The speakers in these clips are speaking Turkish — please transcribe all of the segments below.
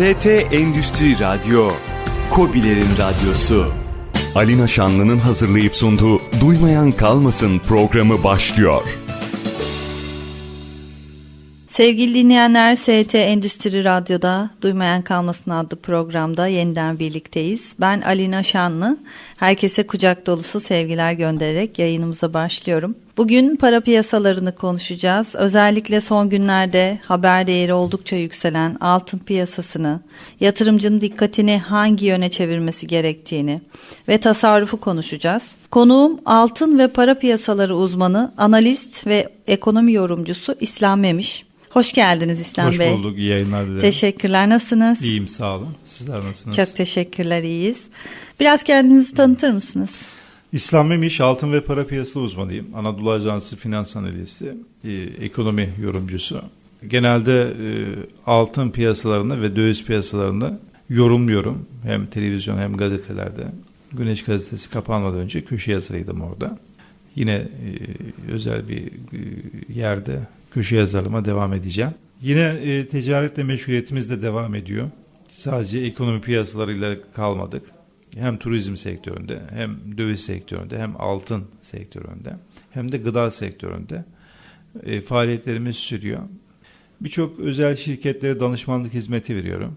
ST Endüstri Radyo, Kobilerin Radyosu. Alina Şanlı'nın hazırlayıp sunduğu Duymayan Kalmasın programı başlıyor. Sevgili dinleyenler, ST Endüstri Radyo'da Duymayan Kalmasın adlı programda yeniden birlikteyiz. Ben Alina Şanlı. Herkese kucak dolusu sevgiler göndererek yayınımıza başlıyorum. Bugün para piyasalarını konuşacağız. Özellikle son günlerde haber değeri oldukça yükselen altın piyasasını, yatırımcının dikkatini hangi yöne çevirmesi gerektiğini ve tasarrufu konuşacağız. Konuğum altın ve para piyasaları uzmanı, analist ve ekonomi yorumcusu İslam Memiş. Hoş geldiniz İslam Hoş Bey. Hoş bulduk. İyi yayınlar dilerim. Teşekkürler. Nasılsınız? İyiyim sağ olun. Sizler nasılsınız? Çok teşekkürler. iyiyiz. Biraz kendinizi tanıtır mısınız? İslam Memiş, altın ve para piyasası uzmanıyım. Anadolu Ajansı finans analisti, e, ekonomi yorumcusu. Genelde e, altın piyasalarında ve döviz piyasalarında yorumluyorum. Hem televizyon hem gazetelerde. Güneş gazetesi kapanmadan önce köşe yazarıydım orada. Yine e, özel bir e, yerde köşe yazarlığıma devam edeceğim. Yine e, ticaretle meşguliyetimiz de devam ediyor. Sadece ekonomi piyasalarıyla kalmadık. Hem turizm sektöründe hem döviz sektöründe hem altın sektöründe hem de gıda sektöründe e, faaliyetlerimiz sürüyor. Birçok özel şirketlere danışmanlık hizmeti veriyorum.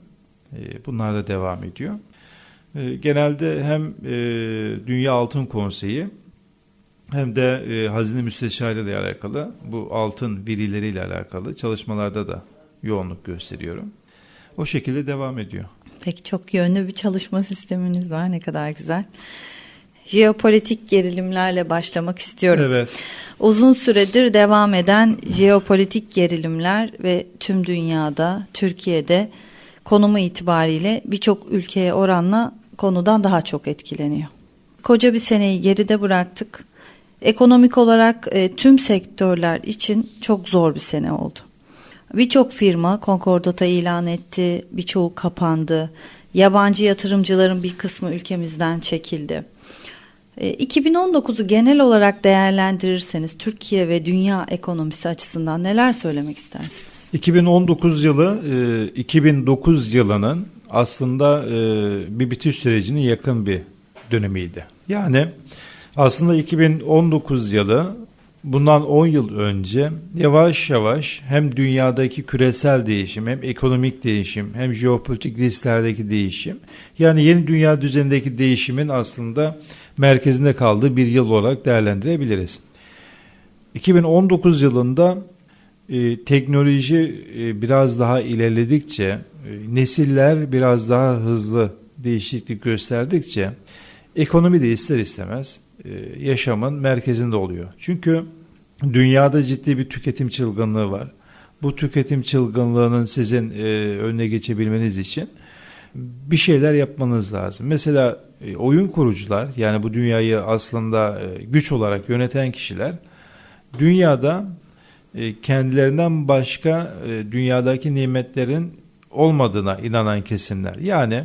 E, bunlar da devam ediyor. E, genelde hem e, Dünya Altın Konseyi hem de e, hazine müsteşarıyla ile alakalı bu altın verileriyle alakalı çalışmalarda da yoğunluk gösteriyorum. O şekilde devam ediyor. Peki çok yönlü bir çalışma sisteminiz var ne kadar güzel. Jeopolitik gerilimlerle başlamak istiyorum. Evet. Uzun süredir devam eden jeopolitik gerilimler ve tüm dünyada, Türkiye'de konumu itibariyle birçok ülkeye oranla konudan daha çok etkileniyor. Koca bir seneyi geride bıraktık. Ekonomik olarak e, tüm sektörler için çok zor bir sene oldu. Birçok firma konkordata ilan etti, birçoğu kapandı. Yabancı yatırımcıların bir kısmı ülkemizden çekildi. E, 2019'u genel olarak değerlendirirseniz Türkiye ve dünya ekonomisi açısından neler söylemek istersiniz? 2019 yılı e, 2009 yılının aslında e, bir bitiş sürecinin yakın bir dönemiydi. Yani aslında 2019 yılı bundan 10 yıl önce yavaş yavaş hem dünyadaki küresel değişim hem ekonomik değişim hem jeopolitik risklerdeki değişim yani yeni dünya düzenindeki değişimin aslında merkezinde kaldığı bir yıl olarak değerlendirebiliriz. 2019 yılında e, teknoloji e, biraz daha ilerledikçe e, nesiller biraz daha hızlı değişiklik gösterdikçe ekonomi de ister istemez yaşamın merkezinde oluyor. Çünkü dünyada ciddi bir tüketim çılgınlığı var. Bu tüketim çılgınlığının sizin e, önüne geçebilmeniz için bir şeyler yapmanız lazım. Mesela e, oyun kurucular yani bu dünyayı aslında güç olarak yöneten kişiler dünyada kendilerinden başka dünyadaki nimetlerin olmadığına inanan kesimler. Yani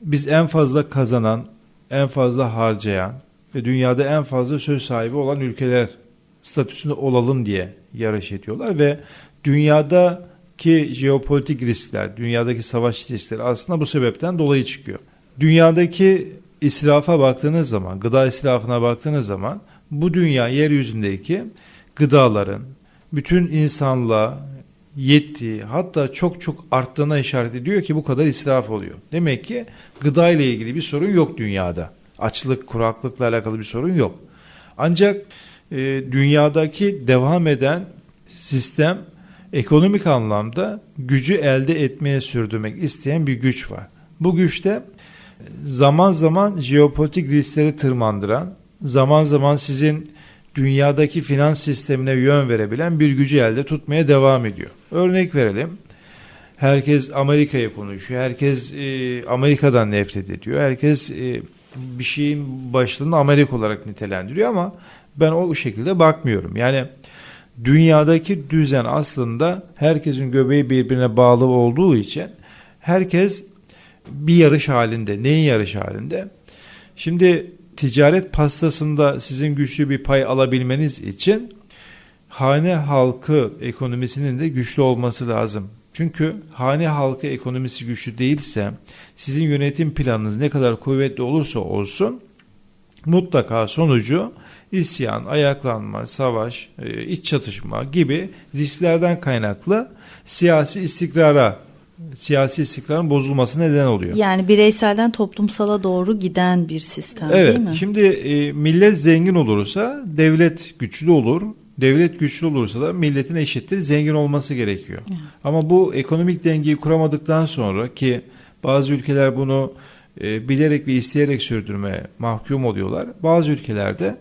biz en fazla kazanan, en fazla harcayan, ve dünyada en fazla söz sahibi olan ülkeler statüsünde olalım diye yarış ediyorlar ve dünyadaki jeopolitik riskler, dünyadaki savaş riskleri aslında bu sebepten dolayı çıkıyor. Dünyadaki israfa baktığınız zaman, gıda israfına baktığınız zaman bu dünya yeryüzündeki gıdaların bütün insanlığa yettiği hatta çok çok arttığına işaret ediyor ki bu kadar israf oluyor. Demek ki gıda ile ilgili bir sorun yok dünyada açlık, kuraklıkla alakalı bir sorun yok. Ancak e, dünyadaki devam eden sistem ekonomik anlamda gücü elde etmeye sürdürmek isteyen bir güç var. Bu güçte zaman zaman jeopolitik riskleri tırmandıran, zaman zaman sizin dünyadaki finans sistemine yön verebilen bir gücü elde tutmaya devam ediyor. Örnek verelim. Herkes Amerika'ya konuşuyor. Herkes e, Amerika'dan nefret ediyor. Herkes e, bir şeyin başlığını Amerika olarak nitelendiriyor ama ben o şekilde bakmıyorum. Yani dünyadaki düzen aslında herkesin göbeği birbirine bağlı olduğu için herkes bir yarış halinde. Neyin yarış halinde? Şimdi ticaret pastasında sizin güçlü bir pay alabilmeniz için hane halkı ekonomisinin de güçlü olması lazım. Çünkü hane halkı ekonomisi güçlü değilse sizin yönetim planınız ne kadar kuvvetli olursa olsun mutlaka sonucu isyan, ayaklanma, savaş, e, iç çatışma gibi risklerden kaynaklı siyasi istikrara, siyasi istikrarın bozulmasına neden oluyor. Yani bireyselden toplumsala doğru giden bir sistem değil Evet. mi? Şimdi e, millet zengin olursa devlet güçlü olur. Devlet güçlü olursa da milletin eşittir zengin olması gerekiyor. Ama bu ekonomik dengeyi kuramadıktan sonra ki bazı ülkeler bunu e, bilerek ve isteyerek sürdürmeye mahkum oluyorlar. Bazı ülkelerde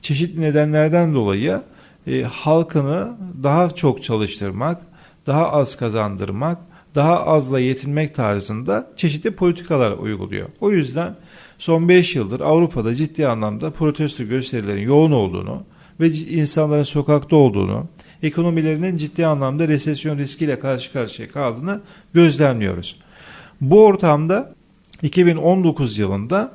çeşitli nedenlerden dolayı e, halkını daha çok çalıştırmak, daha az kazandırmak, daha azla yetinmek tarzında çeşitli politikalar uyguluyor. O yüzden son 5 yıldır Avrupa'da ciddi anlamda protesto gösterilerin yoğun olduğunu ve insanların sokakta olduğunu, ekonomilerinin ciddi anlamda resesyon riskiyle karşı karşıya kaldığını gözlemliyoruz. Bu ortamda 2019 yılında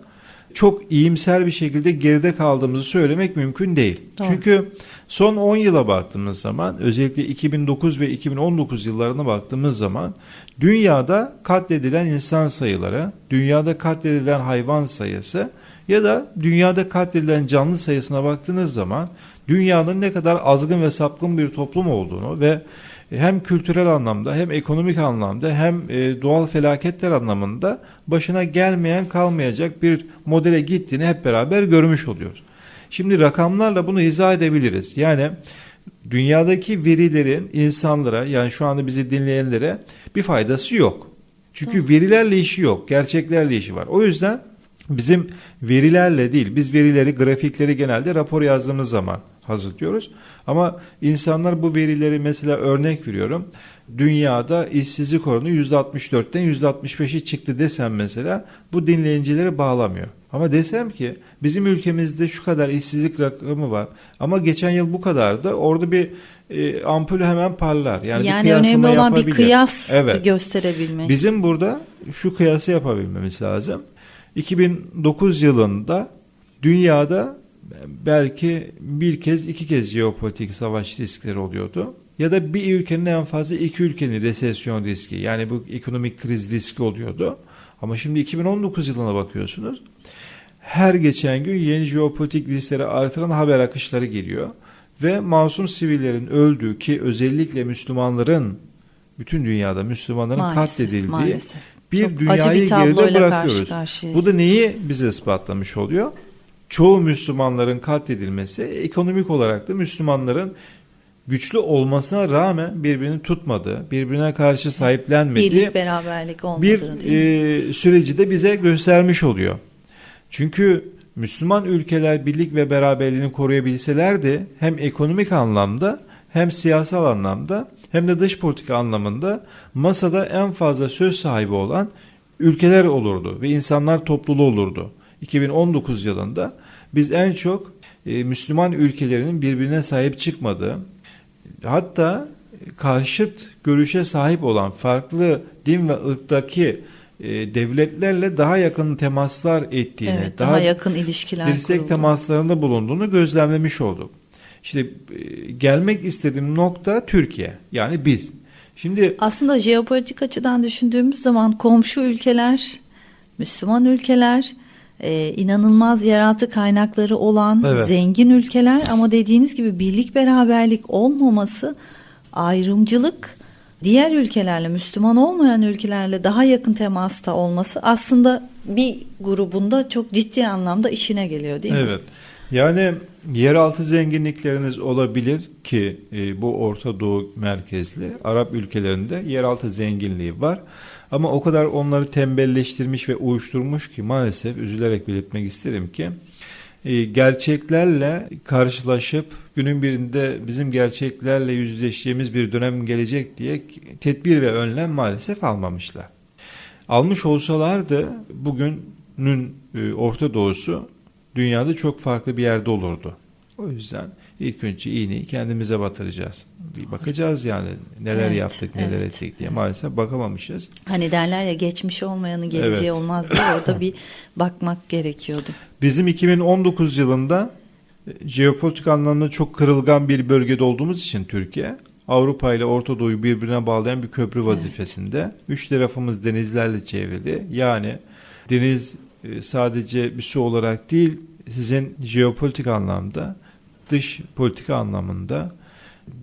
çok iyimser bir şekilde geride kaldığımızı söylemek mümkün değil. Doğru. Çünkü son 10 yıla baktığımız zaman özellikle 2009 ve 2019 yıllarına baktığımız zaman dünyada katledilen insan sayıları, dünyada katledilen hayvan sayısı ya da dünyada katledilen canlı sayısına baktığınız zaman dünyanın ne kadar azgın ve sapkın bir toplum olduğunu ve hem kültürel anlamda hem ekonomik anlamda hem e, doğal felaketler anlamında başına gelmeyen kalmayacak bir modele gittiğini hep beraber görmüş oluyoruz. Şimdi rakamlarla bunu izah edebiliriz. Yani dünyadaki verilerin insanlara yani şu anda bizi dinleyenlere bir faydası yok. Çünkü verilerle işi yok, gerçeklerle işi var. O yüzden bizim verilerle değil, biz verileri, grafikleri genelde rapor yazdığımız zaman hazırlıyoruz. Ama insanlar bu verileri mesela örnek veriyorum. Dünyada işsizlik oranı %64'ten %65'e çıktı desem mesela bu dinleyicileri bağlamıyor. Ama desem ki bizim ülkemizde şu kadar işsizlik rakamı var ama geçen yıl bu kadardı orada bir e, ampul hemen parlar. Yani, Yani, bir önemli olan bir kıyas Evet. gösterebilmek. Bizim burada şu kıyası yapabilmemiz lazım. 2009 yılında dünyada belki bir kez iki kez jeopolitik savaş riskleri oluyordu. Ya da bir ülkenin en fazla iki ülkenin resesyon riski yani bu ekonomik kriz riski oluyordu. Ama şimdi 2019 yılına bakıyorsunuz. Her geçen gün yeni jeopolitik riskleri artıran haber akışları geliyor. Ve masum sivillerin öldüğü ki özellikle Müslümanların bütün dünyada Müslümanların Maalesef, katledildiği maalesef. Bir Çok dünyayı bir geride karşı bırakıyoruz. karşıyayız. Bu da neyi bize ispatlamış oluyor? Çoğu Müslümanların katledilmesi ekonomik olarak da Müslümanların güçlü olmasına rağmen birbirini tutmadığı, birbirine karşı sahiplenmediği Birlik beraberlik bir olmadığını mi? e, süreci de bize göstermiş oluyor. Çünkü Müslüman ülkeler birlik ve beraberliğini koruyabilselerdi hem ekonomik anlamda hem siyasal anlamda hem de dış politika anlamında masada en fazla söz sahibi olan ülkeler olurdu ve insanlar topluluğu olurdu. 2019 yılında biz en çok e, Müslüman ülkelerinin birbirine sahip çıkmadığı hatta karşıt görüşe sahip olan farklı din ve ırktaki e, devletlerle daha yakın temaslar ettiğini, Evet, daha, yakın ilişkiler dirsek kuruldu. temaslarında bulunduğunu gözlemlemiş olduk. İşte gelmek istediğim nokta Türkiye. Yani biz. Şimdi Aslında jeopolitik açıdan düşündüğümüz zaman komşu ülkeler, Müslüman ülkeler, e, inanılmaz yeraltı kaynakları olan Evet. zengin ülkeler ama dediğiniz gibi birlik beraberlik olmaması ayrımcılık diğer ülkelerle Müslüman olmayan ülkelerle daha yakın temasta olması aslında bir grubunda çok ciddi anlamda işine geliyor değil mi? Evet. Yani yeraltı zenginlikleriniz olabilir ki e, bu Orta Doğu merkezli Arap ülkelerinde yeraltı zenginliği var. Ama o kadar onları tembelleştirmiş ve uyuşturmuş ki maalesef üzülerek belirtmek isterim ki e, gerçeklerle karşılaşıp günün birinde bizim gerçeklerle yüzleşeceğimiz bir dönem gelecek diye tedbir ve önlem maalesef almamışlar. Almış olsalardı bugünün e, Orta Doğusu dünyada çok farklı bir yerde olurdu. O yüzden ilk önce iğneyi kendimize batıracağız. Bir bakacağız yani neler Evet, yaptık, neler evet. ettik diye. Maalesef bakamamışız. Hani derler ya geçmiş olmayanın geleceği Evet. olmaz diye orada bir bakmak gerekiyordu. Bizim 2019 yılında e, jeopolitik anlamda çok kırılgan bir bölgede olduğumuz için Türkiye Avrupa ile Orta Doğu'yu birbirine bağlayan bir köprü vazifesinde. Üç tarafımız denizlerle çevrili. Yani deniz sadece bir su olarak değil, sizin jeopolitik anlamda, dış politika anlamında,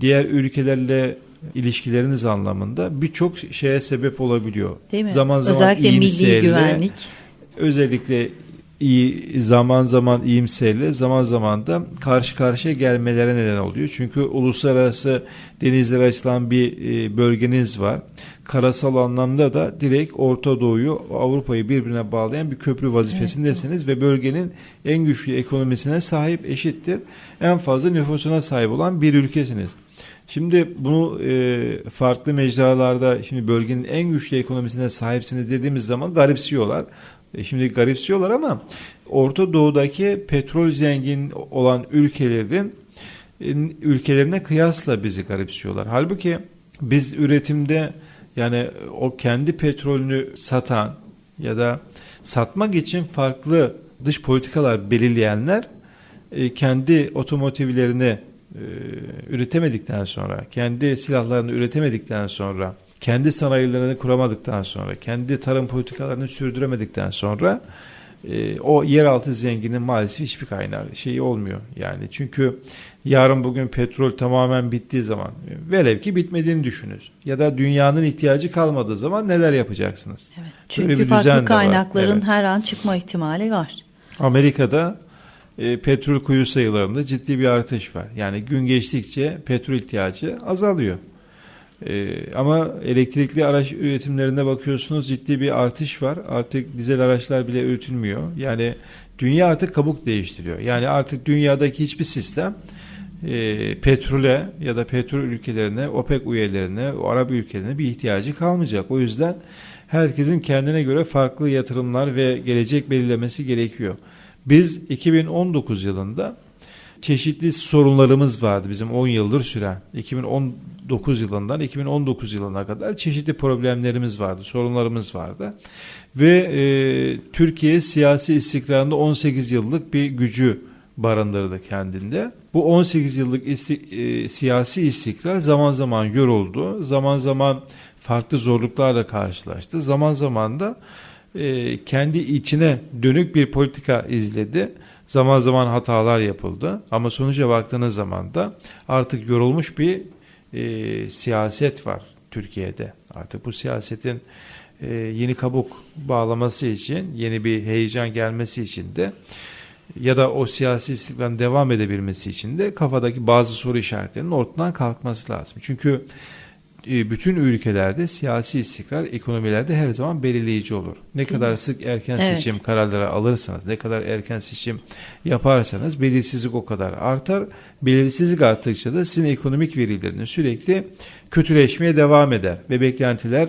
diğer ülkelerle ilişkileriniz anlamında birçok şeye sebep olabiliyor. Değil mi? Zaman zaman Özellikle milli güvenlik. özellikle iyi zaman zaman iyimserle zaman zaman da karşı karşıya gelmelere neden oluyor. Çünkü uluslararası denizlere açılan bir e, bölgeniz var. Karasal anlamda da direkt Orta Doğu'yu Avrupa'yı birbirine bağlayan bir köprü vazifesindesiniz ve bölgenin en güçlü ekonomisine sahip eşittir. En fazla nüfusuna sahip olan bir ülkesiniz. Şimdi bunu e, farklı mecralarda şimdi bölgenin en güçlü ekonomisine sahipsiniz dediğimiz zaman garipsiyorlar. E, şimdi garipsiyorlar ama Orta Doğu'daki petrol zengin olan ülkelerin e, ülkelerine kıyasla bizi garipsiyorlar. Halbuki biz üretimde yani o kendi petrolünü satan ya da satmak için farklı dış politikalar belirleyenler e, kendi otomotivlerini üretemedikten sonra, kendi silahlarını üretemedikten sonra, kendi sanayilerini kuramadıktan sonra, kendi tarım politikalarını sürdüremedikten sonra e, o yeraltı zenginin maalesef hiçbir kaynağı şeyi olmuyor. Yani çünkü yarın bugün petrol tamamen bittiği zaman e, velev ki bitmediğini düşünün. Ya da dünyanın ihtiyacı kalmadığı zaman neler yapacaksınız? Evet. Böyle Çünkü bir farklı kaynakların Evet. her an çıkma ihtimali var. Amerika'da e, petrol kuyu sayılarında ciddi bir artış var. Yani gün geçtikçe petrol ihtiyacı azalıyor. E, ama elektrikli araç üretimlerine bakıyorsunuz ciddi bir artış var. Artık dizel araçlar bile üretilmiyor. Yani dünya artık kabuk değiştiriyor. Yani artık dünyadaki hiçbir sistem e, petrole ya da petrol ülkelerine, OPEC üyelerine, o Arap ülkelerine bir ihtiyacı kalmayacak. O yüzden herkesin kendine göre farklı yatırımlar ve gelecek belirlemesi gerekiyor. Biz 2019 yılında çeşitli sorunlarımız vardı bizim 10 yıldır süren. 2019 yılından 2019 yılına kadar çeşitli problemlerimiz vardı, sorunlarımız vardı. Ve e, Türkiye siyasi istikrarında 18 yıllık bir gücü barındırdı kendinde. Bu 18 yıllık isti- e, siyasi istikrar zaman zaman yoruldu, zaman zaman farklı zorluklarla karşılaştı, zaman zaman da e, kendi içine dönük bir politika izledi. Zaman zaman hatalar yapıldı ama sonuca baktığınız zaman da artık yorulmuş bir e, siyaset var Türkiye'de. Artık bu siyasetin e, yeni kabuk bağlaması için, yeni bir heyecan gelmesi için de ya da o siyasi istikrarın devam edebilmesi için de kafadaki bazı soru işaretlerinin ortadan kalkması lazım. Çünkü bütün ülkelerde siyasi istikrar ekonomilerde her zaman belirleyici olur. Ne kadar sık erken Evet. seçim kararları alırsanız, ne kadar erken seçim yaparsanız belirsizlik o kadar artar. Belirsizlik arttıkça da sizin ekonomik verileriniz sürekli kötüleşmeye devam eder ve beklentiler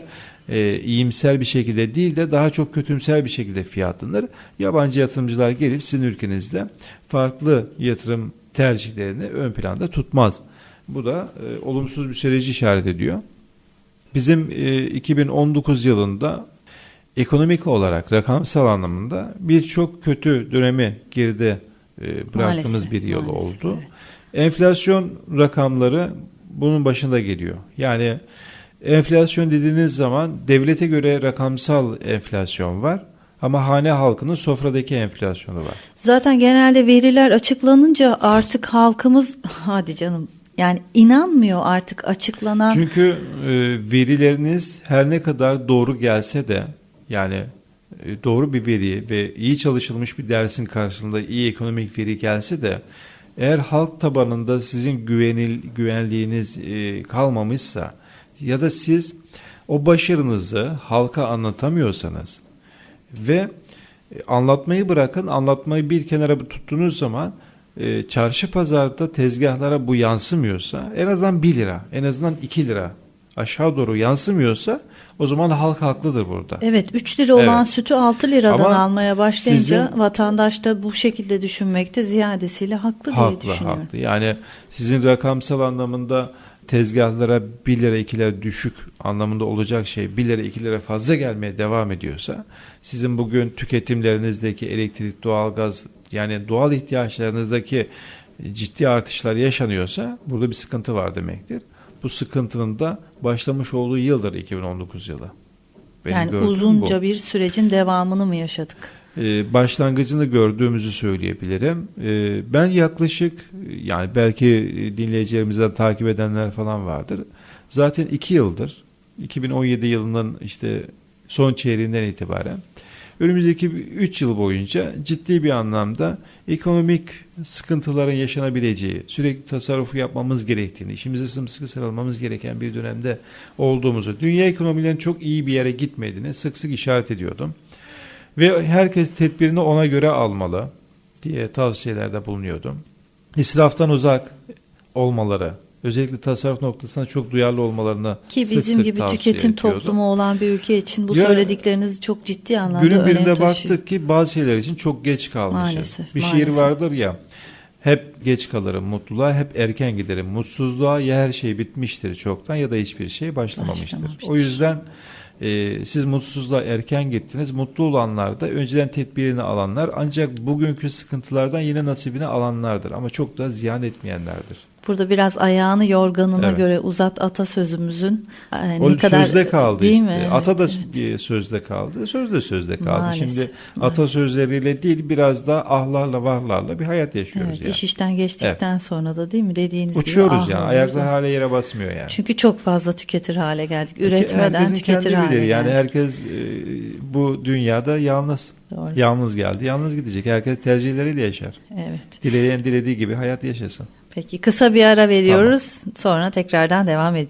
e, iyimser bir şekilde değil de daha çok kötümser bir şekilde fiyatlanır. Yabancı yatırımcılar gelip sizin ülkenizde farklı yatırım tercihlerini ön planda tutmaz. Bu da e, olumsuz bir süreci işaret ediyor. Bizim e, 2019 yılında ekonomik olarak rakamsal anlamında birçok kötü dönemi geride e, bıraktığımız Maalesef, bir yıl maalesef, oldu. evet. Enflasyon rakamları bunun başında geliyor. Yani enflasyon dediğiniz zaman devlete göre rakamsal enflasyon var ama hane halkının sofradaki enflasyonu var. Zaten genelde veriler açıklanınca artık halkımız hadi canım yani inanmıyor artık açıklanan. Çünkü e, verileriniz her ne kadar doğru gelse de yani e, doğru bir veri ve iyi çalışılmış bir dersin karşılığında iyi ekonomik veri gelse de eğer halk tabanında sizin güvenil, güvenliğiniz e, kalmamışsa ya da siz o başarınızı halka anlatamıyorsanız ve e, anlatmayı bırakın anlatmayı bir kenara tuttuğunuz zaman e, çarşı pazarda tezgahlara bu yansımıyorsa en azından 1 lira en azından 2 lira aşağı doğru yansımıyorsa o zaman halk haklıdır burada. Evet 3 lira olan Evet. sütü 6 liradan Ama almaya başlayınca sizin- vatandaş da bu şekilde düşünmekte ziyadesiyle haklı diye Haklı düşünüyorum. haklı. Yani sizin rakamsal anlamında tezgahlara 1 lira 2 lira düşük anlamında olacak şey 1 lira 2 lira fazla gelmeye devam ediyorsa sizin bugün tüketimlerinizdeki elektrik, doğalgaz yani doğal ihtiyaçlarınızdaki ciddi artışlar yaşanıyorsa burada bir sıkıntı var demektir. bu sıkıntının da başlamış olduğu yıldır 2019 yılı. Benim yani uzunca bu. bir sürecin devamını mı yaşadık? Ee, başlangıcını gördüğümüzü söyleyebilirim. Ee, ben yaklaşık yani belki dinleyicilerimizden takip edenler falan vardır. Zaten iki yıldır 2017 yılının işte son çeyreğinden itibaren önümüzdeki 3 yıl boyunca ciddi bir anlamda ekonomik sıkıntıların yaşanabileceği, sürekli tasarrufu yapmamız gerektiğini, işimize sımsıkı sarılmamız gereken bir dönemde olduğumuzu, dünya ekonomilerinin çok iyi bir yere gitmediğini sık sık işaret ediyordum. Ve herkes tedbirini ona göre almalı diye tavsiyelerde bulunuyordum. İsraftan uzak olmaları, özellikle tasarruf noktasında çok duyarlı olmalarını Ki sık bizim sık gibi tüketim ediyordum. toplumu olan bir ülke için bu Ya, söyledikleriniz çok ciddi anlamda Günün birinde taşıyor. baktık ki bazı şeyler için çok geç kalmışız. Maalesef, bir şiir maalesef. vardır ya. Hep geç kalırım mutluluğa, hep erken giderim mutsuzluğa. Ya her şey bitmiştir çoktan ya da hiçbir şey başlamamıştır. Başlamamıştır. O yüzden e, siz mutsuzluğa erken gittiniz. Mutlu olanlar da önceden tedbirini alanlar ancak bugünkü sıkıntılardan yine nasibini alanlardır. Ama çok da ziyan etmeyenlerdir. Burada biraz ayağını yorganına Evet. göre uzat atasözümüzün e, O ne kadar sözde kaldı değil işte. mi? Evet, Ata da evet. bir sözde kaldı. Söz de sözde kaldı. Maalesef, Şimdi maalesef. atasözleriyle değil biraz da ahlarla vahlarla bir hayat yaşıyoruz Evet, yani. iş işten geçtikten sonra da değil mi dediğiniz gibi Uçuyoruz yani. Ayaklar hala yere basmıyor yani. Çünkü çok fazla tüketir hale geldik. Üretmeden Herkesin tüketir kendi hale biliri. Yani geldik. herkes e, bu dünyada yalnız. Doğru. Yalnız geldi. Yalnız gidecek. Herkes tercihleriyle yaşar. Evet. Dileyen dilediği gibi hayat yaşasın. Peki kısa bir ara veriyoruz. Sonra tekrardan devam edeceğiz.